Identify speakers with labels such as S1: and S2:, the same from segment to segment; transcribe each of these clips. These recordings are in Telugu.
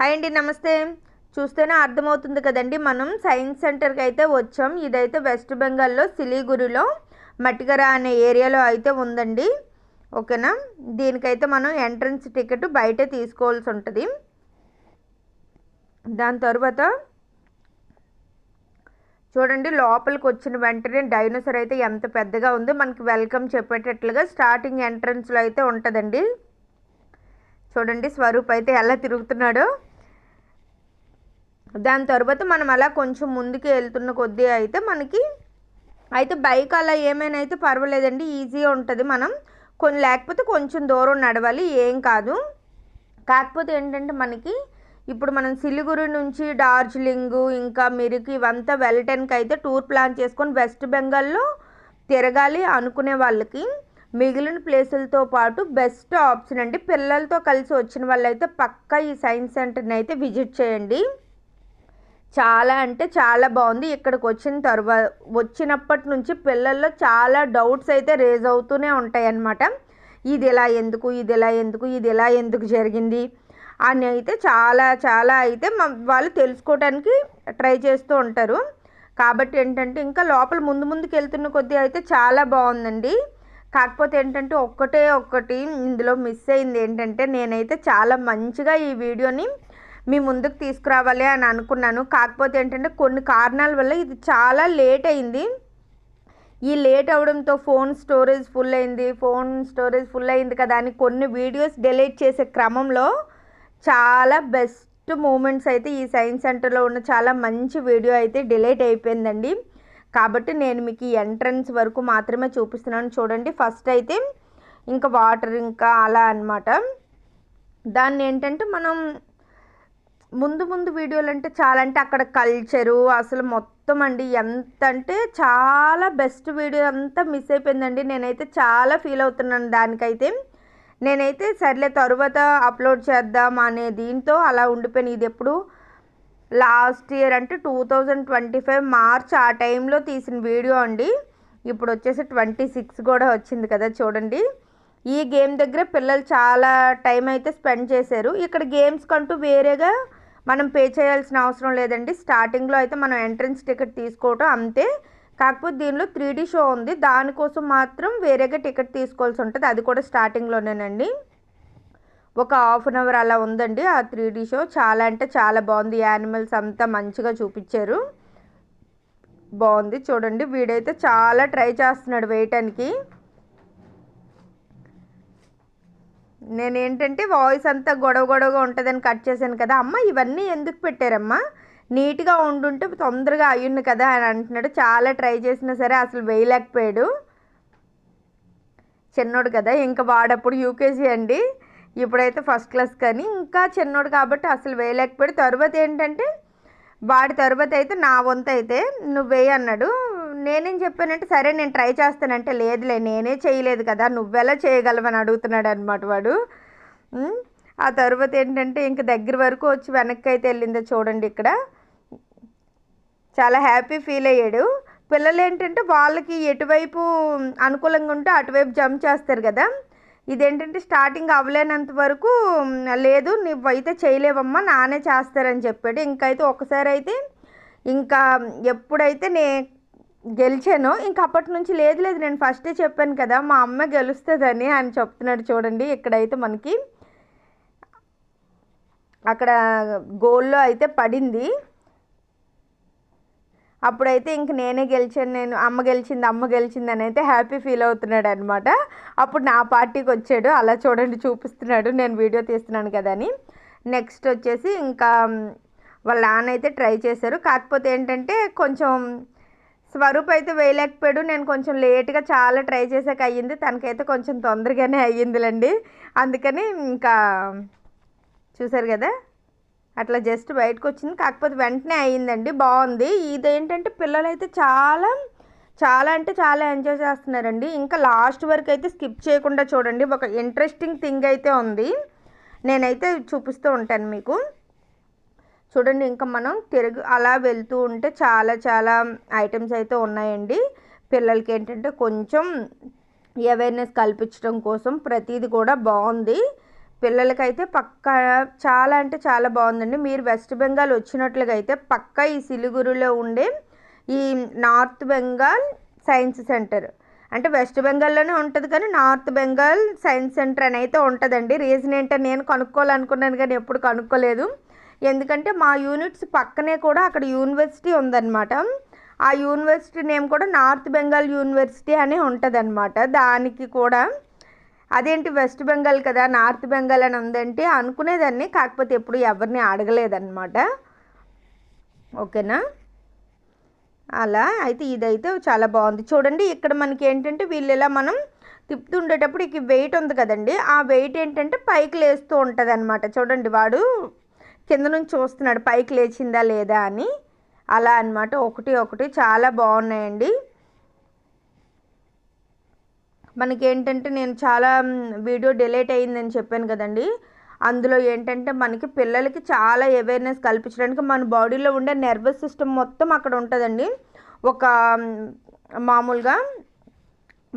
S1: హాయ్ అండి నమస్తే. చూస్తేనే అర్థమవుతుంది కదండి మనం సైన్స్ సెంటర్కి అయితే వచ్చాం. ఇదైతే వెస్ట్ బెంగాల్లో సిలీగురిలో మట్టిగర అనే ఏరియాలో అయితే ఉందండి. ఓకేనా? దీనికైతే మనం ఎంట్రన్స్ టికెట్ బయటే తీసుకోవాల్సి ఉంటుంది. దాని తర్వాత చూడండి లోపలికి వచ్చిన వెంటనే డైనోసర్ అయితే ఎంత పెద్దగా ఉందో మనకి వెల్కమ్ చెప్పేటట్లుగా స్టార్టింగ్ ఎంట్రన్స్లో అయితే ఉంటుందండి. చూడండి స్వరూప్ అయితే ఎలా తిరుగుతున్నాడో. దాని తర్వాత మనం అలా కొంచెం ముందుకు వెళ్తున్న కొద్దీ అయితే మనకి అయితే బైక్ అలా ఏమైనా అయితే పర్వాలేదండి. ఈజీగా ఉంటుంది మనం. కొన్ని లేకపోతే కొంచెం దూరం నడవాలి ఏం కాదు. కాకపోతే ఏంటంటే మనకి ఇప్పుడు మనం సిలిగురి నుంచి డార్జిలింగ్ ఇంకా మిరికి ఇవంతా వెళ్ళటానికి అయితే టూర్ ప్లాన్ చేసుకొని వెస్ట్ బెంగాల్లో తిరగాలి అనుకునే వాళ్ళకి మిగిలిన ప్లేసులతో పాటు బెస్ట్ ఆప్షన్ అండి. పిల్లలతో కలిసి వచ్చిన వాళ్ళైతే పక్కా ఈ సైన్స్ సెంటర్ని అయితే విజిట్ చేయండి. చాలా అంటే చాలా బాగుంది. ఇక్కడికి వచ్చిన తర్వాత వచ్చినప్పటి నుంచి పిల్లల్లో చాలా డౌట్స్ అయితే రేజ్ అవుతూనే ఉంటాయి అన్నమాట ఇది ఎలా ఎందుకు ఇది ఎలా ఎందుకు ఇది ఎలా ఎందుకు జరిగింది అని అయితే చాలా చాలా అయితే వాళ్ళు తెలుసుకోవడానికి ట్రై చేస్తూ ఉంటారు. కాబట్టి ఏంటంటే ఇంకా లోపల ముందు ముందుకు వెళ్తున్న కొద్దీ అయితే చాలా బాగుందండి. కాకపోతే ఏంటంటే ఒక్కటే ఒక్కటి ఇందులో మిస్ అయింది. ఏంటంటే నేనైతే చాలా మంచిగా ఈ వీడియోని మీ ముందుకు తీసుకురావాలి అని అనుకున్నాను. కాకపోతే ఏంటంటే కొన్ని కారణాల వల్ల ఇది చాలా లేట్ అయింది. ఈ లేట్ అవడంతో ఫోన్ స్టోరేజ్ ఫుల్ అయింది. ఫోన్ స్టోరేజ్ ఫుల్ అయింది కదా అని కొన్ని వీడియోస్ డిలీట్ చేసే క్రమంలో చాలా బెస్ట్ మూమెంట్స్ అయితే ఈ సైన్స్ సెంటర్లో ఉన్న చాలా మంచి వీడియో అయితే డిలీట్ అయిపోయిందండి. కాబట్టి నేను మీకు ఈ ఎంట్రన్స్ వరకు మాత్రమే చూపిస్తున్నాను. చూడండి ఫస్ట్ అయితే ఇంకా వాటర్ ఇంకా అలా అన్నమాట. దాన్ని ఏంటంటే మనం ముందు ముందు వీడియోలు అంటే చాలా అంటే అక్కడ కల్చరు అసలు మొత్తం అండి ఎంత అంటే చాలా బెస్ట్ వీడియో అంతా మిస్ అయిపోయిందండి. నేనైతే చాలా ఫీల్ అవుతున్నాను దానికైతే. నేనైతే సర్లే తరువాత అప్లోడ్ చేద్దాం అనే దీంతో అలా ఉండిపోయిన. ఇది ఎప్పుడు? లాస్ట్ ఇయర్ అంటే two thousand twenty five March ఆ టైంలో తీసిన వీడియో అండి. ఇప్పుడు వచ్చేసి ట్వంటీ సిక్స్ కూడా వచ్చింది కదా చూడండి. ఈ గేమ్ దగ్గర పిల్లలు చాలా టైం అయితే స్పెండ్ చేశారు. ఇక్కడ గేమ్స్ కంటూ వేరేగా మనం పే చేయాల్సిన అవసరం లేదండి. స్టార్టింగ్లో అయితే మనం ఎంట్రన్స్ టికెట్ తీసుకోవటం అంతే. కాకపోతే దీనిలో త్రీ డీ షో ఉంది. దానికోసం మాత్రం వేరేగా టికెట్ తీసుకోవాల్సి ఉంటుంది. అది కూడా స్టార్టింగ్లోనేనండి ఒక హాఫ్ అన్ అవర్ అలా ఉందండి ఆ త్రీ డీ షో చాలా అంటే చాలా బాగుంది. యానిమల్స్ అంతా మంచిగా చూపించారు. బాగుంది. చూడండి. వీడైతే చాలా ట్రై చేస్తున్నాడు వేయటానికి. నేను ఏంటంటే వాయిస్ అంతా గొడవ గొడవగా ఉంటుందని కట్ చేశాను కదా అమ్మ ఇవన్నీ ఎందుకు పెట్టారమ్మా? నీట్గా ఉండుంటే తొందరగా అయ్యుండు కదా అని అంటున్నాడు. చాలా ట్రై చేసినా సరే అసలు వేయలేకపోయాడు. చిన్నోడు కదా ఇంకా వాడప్పుడు యూకేజీ అండి. ఇప్పుడైతే ఫస్ట్ క్లాస్ కానీ ఇంకా చిన్నోడు కాబట్టి అసలు వేయలేకపోయాడు. తర్వాత ఏంటంటే వాడి తర్వాత అయితే నా వంత అయితే నువ్వు వేయి అన్నాడు నేనేం చెప్పానంటే సరే నేను ట్రై చేస్తానంటే లేదులే నేనే చేయలేదు కదా నువ్వెలా చేయగలవని అడుగుతున్నాడు అనమాట వాడు ఆ తర్వాత ఏంటంటే ఇంక దగ్గర వరకు వచ్చి వెనక్కి అయితే వెళ్ళిందో చూడండి ఇక్కడ. చాలా హ్యాపీ ఫీల్ అయ్యాడు. పిల్లలు ఏంటంటే వాళ్ళకి ఎటువైపు అనుకూలంగా ఉంటే అటువైపు జంప్ చేస్తారు కదా. ఇదేంటంటే స్టార్టింగ్ అవ్వలేనంత వరకు లేదు నువ్వు అయితే చేయలేవమ్మా నానే చేస్తారని చెప్పాడు. ఇంకైతే ఒకసారి అయితే ఇంకా ఎప్పుడైతే నే గెలిచాను. ఇంకా అప్పటి నుంచి లేదు లేదు. నేను ఫస్టే చెప్పాను కదా మా అమ్మ గెలుస్తుందని అని చెప్తున్నాడు చూడండి. ఇక్కడైతే మనకి అక్కడ గోల్లో అయితే పడింది. అప్పుడైతే ఇంక నేనే గెలిచాను. నేను అమ్మ గెలిచింది అమ్మ గెలిచింది అని అయితే హ్యాపీ ఫీల్ అవుతున్నాడు అనమాట అప్పుడు నా పార్టీకి వచ్చాడు. అలా చూడండి చూపిస్తున్నాడు. నేను వీడియో తీస్తున్నాను కదా అని. నెక్స్ట్ వచ్చేసి ఇంకా వాళ్ళ నాన్న అయితే ట్రై చేశారు. కాకపోతే ఏంటంటే కొంచెం స్వరూప్ అయితే వేయలేకపోయాడు. నేను కొంచెం లేట్గా చాలా ట్రై చేసాక అయ్యింది. తనకైతే కొంచెం తొందరగానే అయ్యిందిలేండి. అందుకని ఇంకా చూసారు కదా? అట్లా జస్ట్ బయటకు వచ్చింది కాకపోతే వెంటనే అయ్యిందండి. బాగుంది. ఇదేంటంటే పిల్లలైతే చాలా చాలా అంటే చాలా ఎంజాయ్ చేస్తున్నారండి. ఇంకా లాస్ట్ వరకు అయితే స్కిప్ చేయకుండా చూడండి. ఒక ఇంట్రెస్టింగ్ థింగ్ అయితే ఉంది. నేనైతే చూపిస్తూ ఉంటాను మీకు. చూడండి ఇంకా మనం తిరుగు అలా వెళ్తూ ఉంటే చాలా చాలా ఐటమ్స్ అయితే ఉన్నాయండి. పిల్లలకి ఏంటంటే కొంచెం అవేర్నెస్ కల్పించడం కోసం ప్రతీది కూడా బాగుంది. పిల్లలకైతే పక్క చాలా అంటే చాలా బాగుందండి. మీరు వెస్ట్ బెంగాల్ వచ్చినట్లుగా అయితే పక్క ఈ సిలిగురులో ఉండే ఈ నార్త్ బెంగాల్ సైన్స్ సెంటర్. అంటే వెస్ట్ బెంగాల్లోనే ఉంటుంది కానీ నార్త్ బెంగాల్ సైన్స్ సెంటర్ అని అయితే ఉంటుందండి. రీజన్ ఏంటో నేను కనుక్కోవాలనుకున్నాను కానీ ఎప్పుడు కనుక్కోలేదు. ఎందుకంటే మా యూనిట్స్ పక్కనే కూడా అక్కడ యూనివర్సిటీ ఉందన్నమాట. ఆ యూనివర్సిటీ నేమ్ కూడా నార్త్ బెంగాల్ యూనివర్సిటీ అని ఉంటుందన్నమాట. దానికి కూడా అదేంటి వెస్ట్ బెంగాల్ కదా నార్త్ బెంగాల్ అని ఉందంటే అనుకునేదాన్ని కాకపోతే ఎప్పుడు ఎవరిని అడగలేదన్నమాట. ఓకేనా? అలా అయితే ఇదైతే చాలా బాగుంది. చూడండి ఇక్కడ మనకి ఏంటంటే వీళ్ళు ఇలా మనం తిప్పుతుండేటప్పుడు ఇక వెయిట్ ఉంది కదండి. ఆ వెయిట్ ఏంటంటే పైకి లేస్తూ ఉంటుంది చూడండి వాడు కింద నుంచి చూస్తున్నాడు పైకి లేచిందా లేదా అని. అలా అనమాట ఒకటి ఒకటి చాలా బాగున్నాయండి. మనకి ఏంటంటే నేను చాలా వీడియో డిలేట్ అయ్యిందని చెప్పాను కదండి. అందులో ఏంటంటే మనకి పిల్లలకి చాలా అవేర్నెస్ కల్పించడానికి మన బాడీలో ఉండే నర్వస్ సిస్టమ్ మొత్తం అక్కడ ఉంటుందండి. ఒక మామూలుగా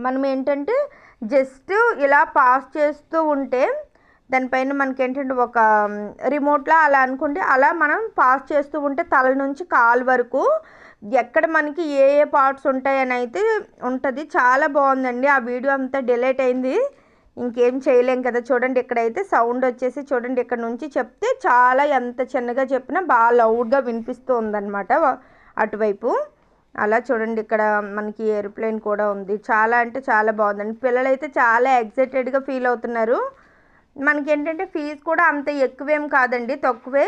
S1: మనం ఏంటంటే జస్ట్ ఇలా పాస్ చేస్తూ ఉంటే దానిపైన మనకి ఏంటంటే ఒక రిమోట్లా అలా అనుకుంటే అలా మనం పాస్ చేస్తూ ఉంటే తల నుంచి కాలు వరకు ఎక్కడ మనకి ఏ ఏ పార్ట్స్ ఉంటాయని అయితే ఉంటుంది. చాలా బాగుందండి. ఆ వీడియో అంతా డిలేట్ అయింది. ఇంకేం చేయలేం కదా. చూడండి ఇక్కడైతే సౌండ్ వచ్చేసి చూడండి ఇక్కడ నుంచి చెప్తే చాలా ఎంత చిన్నగా చెప్పినా బాగా లౌడ్గా వినిపిస్తూ ఉందన్నమాట అటువైపు. అలా చూడండి ఇక్కడ మనకి ఏరోప్లేన్ కూడా ఉంది. చాలా అంటే చాలా బాగుందండి. పిల్లలైతే చాలా ఎగ్జైటెడ్గా ఫీల్ అవుతున్నారు. మనకి ఏంటంటే ఫీజు కూడా అంత ఎక్కువేం కాదండి తక్కువే.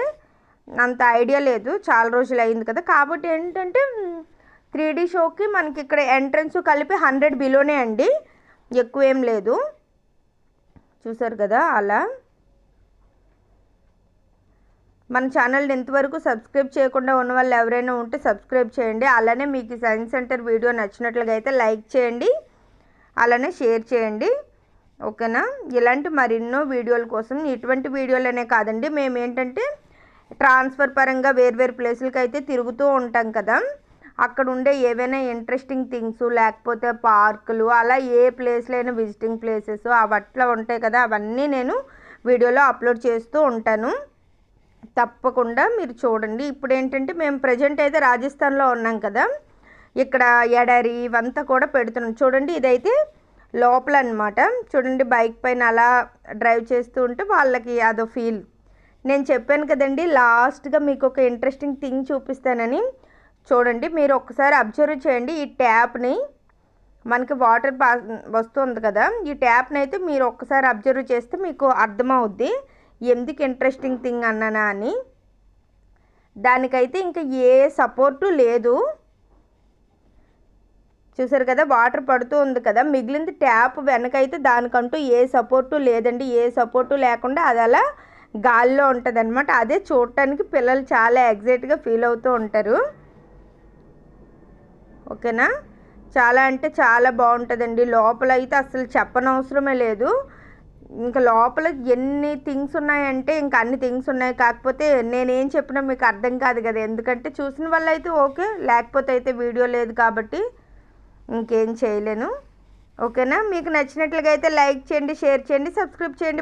S1: అంత ఐడియా లేదు చాలా రోజులు అయింది కదా. కాబట్టి ఏంటంటే త్రీ డీ షోకి మనకి ఇక్కడ ఎంట్రన్స్ కలిపి హండ్రెడ్ బిలోనే అండి. ఎక్కువేం లేదు. చూసారు కదా అలా. మన ఛానల్ని ఇంతవరకు సబ్స్క్రైబ్ చేయకుండా ఉన్న వాళ్ళు ఎవరైనా ఉంటే సబ్స్క్రైబ్ చేయండి. అలానే మీకు సైన్స్ సెంటర్ వీడియో నచ్చినట్లుగా అయితే లైక్ చేయండి. అలానే షేర్ చేయండి. ఓకేనా? ఇలాంటి మరెన్నో వీడియోల కోసం ఇటువంటి వీడియోలనే కాదండి మేము ఏంటంటే ట్రాన్స్ఫర్ పరంగా వేర్వేరు ప్లేసులకి అయితే తిరుగుతూ ఉంటాం కదా. అక్కడ ఉండే ఏవైనా ఇంట్రెస్టింగ్ థింగ్స్ లేకపోతే పార్కులు అలా ఏ ప్లేస్లో అయినా విజిటింగ్ ప్లేసెస్ అవట్లా ఉంటాయి కదా అవన్నీ నేను వీడియోలో అప్లోడ్ చేస్తూ ఉంటాను. తప్పకుండా మీరు చూడండి. ఇప్పుడు ఏంటంటే మేము ప్రజెంట్ అయితే రాజస్థాన్లో ఉన్నాం కదా. ఇక్కడ ఎడారి ఇవంతా కూడా పెడుతున్నాం. చూడండి ఇదైతే లోపల అనమాట చూడండి బైక్ పైన అలా డ్రైవ్ చేస్తూ ఉంటే వాళ్ళకి అదో ఫీల్. నేను చెప్పాను కదండి లాస్ట్గా మీకు ఒక ఇంట్రెస్టింగ్ థింగ్ చూపిస్తానని. చూడండి మీరు ఒక్కసారి అబ్జర్వ్ చేయండి ఈ ట్యాప్ని. మనకి వాటర్ పా వస్తుంది కదా ఈ ట్యాప్ని అయితే మీరు ఒక్కసారి అబ్జర్వ్ చేస్తే మీకు అర్థమవుద్ది. ఎందుకు ఇంట్రెస్టింగ్ థింగ్ అన్నానా అని. దానికైతే ఇంకా ఏ సపోర్టు లేదు. చూసారు కదా వాటర్ పడుతూ ఉంది కదా మిగిలింది ట్యాప్ వెనకైతే దానికంటూ ఏ సపోర్టు లేదండి ఏ సపోర్టు లేకుండా అది అలా గాల్లో ఉంటుంది అనమాట అదే చూడటానికి పిల్లలు చాలా ఎగ్జైట్గా ఫీల్ అవుతూ ఉంటారు. ఓకేనా? చాలా అంటే చాలా బాగుంటుందండి. లోపల అయితే అసలు చెప్పనవసరమే లేదు. ఇంకా లోపల ఎన్ని థింగ్స్ ఉన్నాయంటే ఇంకా అన్ని థింగ్స్ ఉన్నాయి. కాకపోతే నేనేం చెప్పినా మీకు అర్థం కాదు కదా. ఎందుకంటే చూసిన వాళ్ళు అయితే ఓకే లేకపోతే అయితే వీడియో లేదు కాబట్టి ఇంకేం చేయలేను. ఓకేనా? మీకు నచ్చినట్లుగా అయితే లైక్ చేయండి షేర్ చేయండి సబ్స్క్రైబ్ చేయండి.